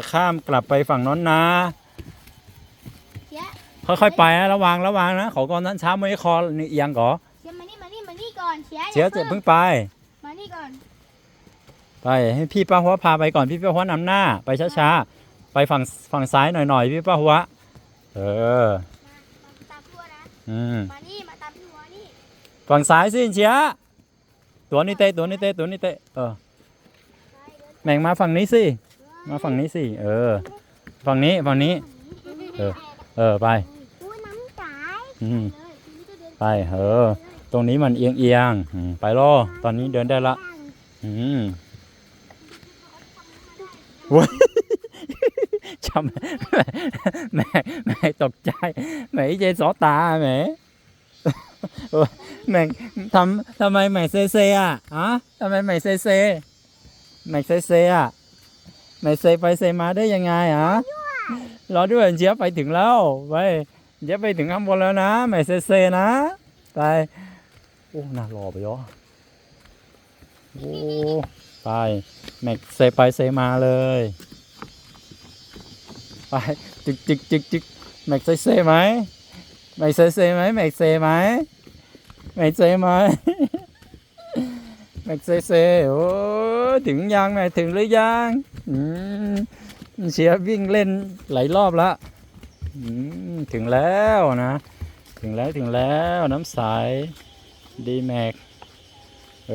จะข้ามกลับไปฝั่งนั้นนะเชียค่อยๆไปนะระวังระวังนะเขาก่อนนั้นช้าไม่คอนี่เอียงก่อเชียมานี่มานี่มานี่ก่อนเชียเสียอาจะเพิ่งไป มานี่ก่อนไปให้พี่ป้าหัวพาไปก่อนพี่ป้าหัวนำหน้า ไปช้าๆไปฝั่งฝั่งซ้ายหน่อยๆพี่ป้าหัว เออมามาตามพี่วัวนะอืมมานี่มาตามพี่วัวนี่ฝั่งซ้ายสิเชียตัวนี้เตะตัวนี้เตะตัวนี้เตะเออไปเดินแม่งมาฝั่งนี้สิ มาฝั่งนี้สิ เออ ฝั่งนี้ ฝั่งนี้ เออ เออ ไป อุ้ยน้ำตายอืมเลยทีนี้ก็เดินไป เออ ตรงนี้มันเอียงเอียงๆอืมไปรอตอนนี้เดินได้ละ อืมโว้ยจำแม่แม่ตกใจแม่เจสอตาแม่โอ้ยแม่ทำทำไมแม่เซเซอะฮะทำไมแม่เซเซแม่เซเซอะ แม่เซไปเซมาได้ยังไงฮะรอด้วยเจี๊ยบไปถึงแล้วไปเจี๊ยบไปถึงข้างบนแล้วนะแม่เซเซนะไปโอ้น่ารอไปยอโอ้ไปแม็กเซไปเซมาเลยไปจึกจึกจึกจึกแม็กเซเซไหมแม็กเซเซไหมแม็กเซไหมแม็กเซไหมแม็กเซเซโอ้ ถึงยังไหมถึงหรือยังเสียวิ่งเล่นหลายรอบละอืมถึงแล้วนะ ถึงแล้วถึงแล้วน้ำใสดีแม็ก